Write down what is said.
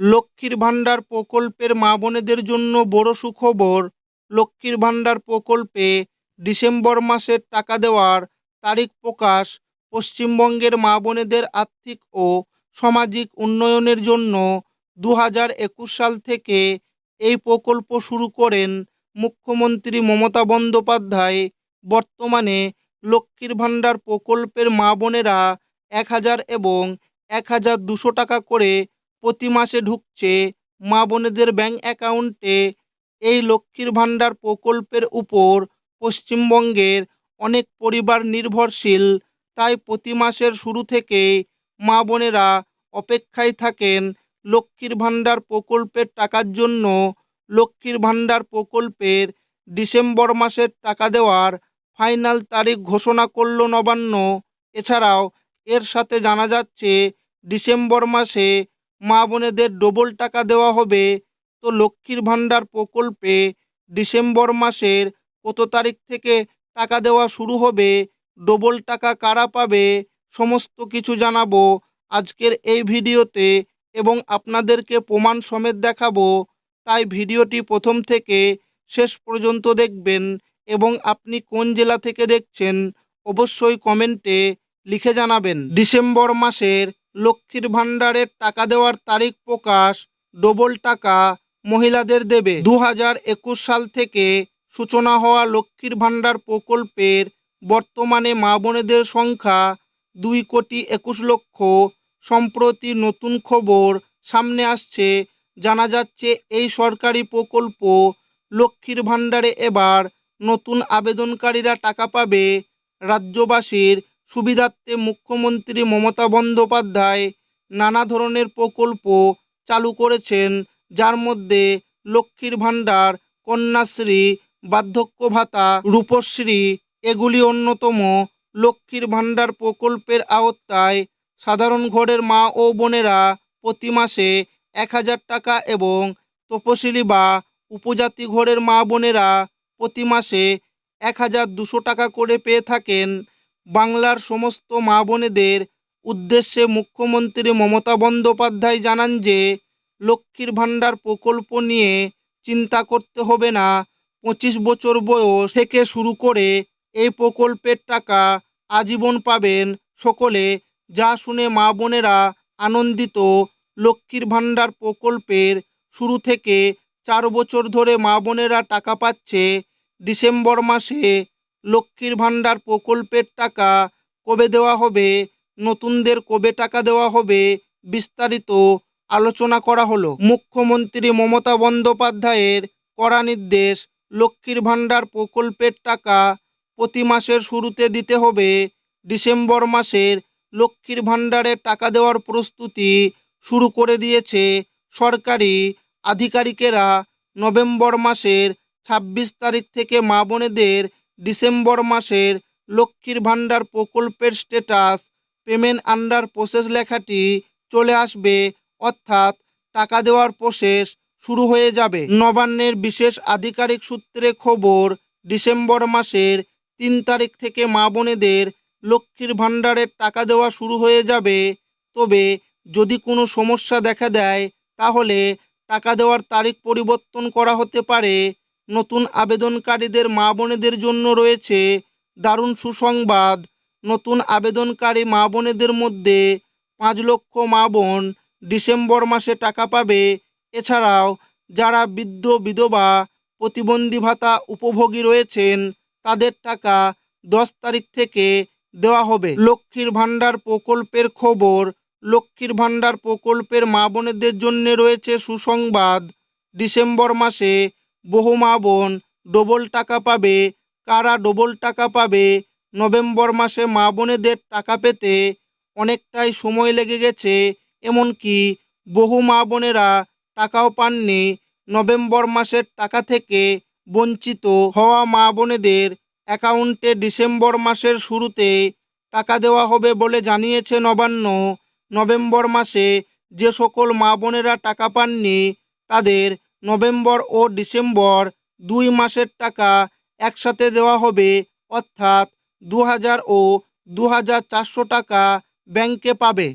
লক্ষ্মীর ভাণ্ডার প্রকল্পের মা বোনেদের জন্য বড় সুখবর। লক্ষ্মীর ভাণ্ডার প্রকল্পে ডিসেম্বর মাসের টাকা দেওয়ার তারিখ প্রকাশ পশ্চিমবঙ্গের মা বোনেদের আর্থিক ও সামাজিক উন্নয়নের জন্য দু হাজার একুশ সাল থেকে এই প্রকল্প শুরু করেন মুখ্যমন্ত্রী মমতা বন্দ্যোপাধ্যায়। বর্তমানে লক্ষ্মীর ভাণ্ডার প্রকল্পের মা বোনেরা এক হাজার এবং এক হাজার দুশো টাকা করে প্রতি মাসে ঢুকছে মা বোনেদের ব্যাংক অ্যাকাউন্টে। এই লক্ষ্মীর ভাণ্ডার প্রকল্পের উপর পশ্চিমবঙ্গের অনেক পরিবার নির্ভরশীল, তাই প্রতি মাসের শুরু থেকেই মা বোনেরা অপেক্ষায় থাকেন লক্ষ্মীর ভাণ্ডার প্রকল্পের টাকার জন্য। লক্ষ্মীর ভাণ্ডার প্রকল্পের ডিসেম্বর মাসের টাকা দেওয়ার ফাইনাল তারিখ ঘোষণা করল নবান্ন। এছাড়াও এর সাথে জানা যাচ্ছে, ডিসেম্বর মাসে মা বোনেদের ডবল টাকা দেওয়া হবে। তো লক্ষ্মীর ভাণ্ডার প্রকল্পে ডিসেম্বর মাসের কত তারিখ থেকে টাকা দেওয়া শুরু হবে? ডবল টাকা কারা পাবে? সমস্ত কিছু জানাব আজকের এই ভিডিওতে এবং আপনাদেরকে প্রমাণ সমেত দেখাবো। তাই ভিডিওটি প্রথম থেকে শেষ পর্যন্ত দেখবেন এবং আপনি কোন জেলা থেকে দেখছেন অবশ্যই কমেন্টে লিখে জানাবেন। ডিসেম্বর মাসের লক্ষ্মীর ভাণ্ডারের টাকা দেওয়ার তারিখ প্রকাশ, ডবল টাকা মহিলাদের দেবে। দু হাজার একুশ সাল থেকে সূচনা হওয়া লক্ষ্মীর ভাণ্ডার প্রকল্পের বর্তমানে মা বোনেদের সংখ্যা দুই কোটি একুশ লক্ষ। সম্প্রতি নতুন খবর সামনে আসছে, জানা যাচ্ছে এই সরকারি প্রকল্প লক্ষ্মীর ভাণ্ডারে এবার নতুন আবেদনকারীরা টাকা পাবে রাজ্যবাসীর সুবিধার্থে মুখ্যমন্ত্রী মমতা বন্দ্যোপাধ্যায় নানা ধরনের প্রকল্প চালু করেছেন, যার মধ্যে লক্ষ্মীর ভাণ্ডার, কন্যাশ্রী, বার্ধক্য ভাতা, রূপশ্রী, এগুলি অন্যতম। লক্ষ্মীর ভাণ্ডার প্রকল্পের আওতায় সাধারণ ঘরের মা ও বোনেরা প্রতি মাসে এক হাজার টাকা এবং তপশিলি বা উপজাতি ঘরের মা বোনেরা প্রতি মাসে এক হাজার দুশো টাকা করে পেয়ে থাকেন। বাংলার সমস্ত মা বোনেদের উদ্দেশ্যে মুখ্যমন্ত্রী মমতা বন্দ্যোপাধ্যায় জানান যে, লক্ষ্মীর ভাণ্ডার প্রকল্প নিয়ে চিন্তা করতে হবে না, পঁচিশ বছর বয়স থেকে শুরু করে এই প্রকল্পের টাকা আজীবন পাবেন সকলে। যা শুনে মা বোনেরা আনন্দিত। লক্ষ্মীর ভাণ্ডার প্রকল্পের শুরু থেকে চার বছর ধরে মা বোনেরা টাকা পাচ্ছে। ডিসেম্বর মাসে লক্ষ্মীর ভাণ্ডার প্রকল্পের টাকা কবে দেওয়া হবে? নতুনদের কবে টাকা দেওয়া হবে? বিস্তারিত আলোচনা করা হলো। মুখ্যমন্ত্রী মমতা বন্দ্যোপাধ্যায়ের কড়া নির্দেশ, লক্ষ্মীর ভাণ্ডার প্রকল্পের টাকা প্রতি মাসের শুরুতে দিতে হবে। ডিসেম্বর মাসের লক্ষ্মীর ভাণ্ডারে টাকা দেওয়ার প্রস্তুতি শুরু করে দিয়েছে সরকারি আধিকারিকেরা। নভেম্বর মাসের ছাব্বিশ তারিখ থেকে মা বোনেদের ডিসেম্বর মাসের লক্ষ্মীর ভাণ্ডার প্রকল্পের স্ট্যাটাস পেমেন্ট আন্ডার প্রসেস লেখাটি চলে আসবে, অর্থাৎ টাকা দেওয়ার প্রসেস শুরু হয়ে যাবে। নবান্নের বিশেষ আধিকারিক সূত্রে খবর, ডিসেম্বর মাসের তিন তারিখ থেকে মা বোনেদের লক্ষ্মীর ভাণ্ডারের টাকা দেওয়া শুরু হয়ে যাবে। তবে যদি কোনো সমস্যা দেখা দেয়, তাহলে টাকা দেওয়ার তারিখ পরিবর্তন করা হতে পারে। নতুন আবেদনকারীদের মা বোনেদের জন্য রয়েছে দারুণ সুসংবাদ। নতুন আবেদনকারী মা বোনেদের মধ্যে পাঁচ লক্ষ মা বোন ডিসেম্বর মাসে টাকা পাবে। এছাড়াও যারা বৃদ্ধ, বিধবা, প্রতিবন্ধী ভাতা উপভোগী রয়েছেন, তাদের টাকা দশ তারিখ থেকে দেওয়া হবে। লক্ষ্মীর ভাণ্ডার প্রকল্পের খবর, লক্ষ্মীর ভাণ্ডার প্রকল্পের মা বোনেদের জন্য রয়েছে সুসংবাদ। ডিসেম্বর মাসে বহু মা বোন ডবল টাকা পাবে। কারা ডবল টাকা পাবে? নভেম্বর মাসে মা বোনেদের টাকা পেতে অনেকটাই সময় লেগে গেছে, এমনকি বহু মা বোনেরা টাকাও পাননি। নভেম্বর মাসের টাকা থেকে বঞ্চিত হওয়া মা বোনেদের অ্যাকাউন্টে ডিসেম্বর মাসের শুরুতে টাকা দেওয়া হবে বলে জানিয়েছে নবান্ন। নভেম্বর মাসে যে সকল মা বোনেরা টাকা পাননি, তাদের নভেম্বর ও ডিসেম্বর দুই মাসের টাকা একসাথে দেওয়া হবে, অর্থাৎ দু হাজার ও দু হাজার চারশো টাকা ব্যাংকে পাবে।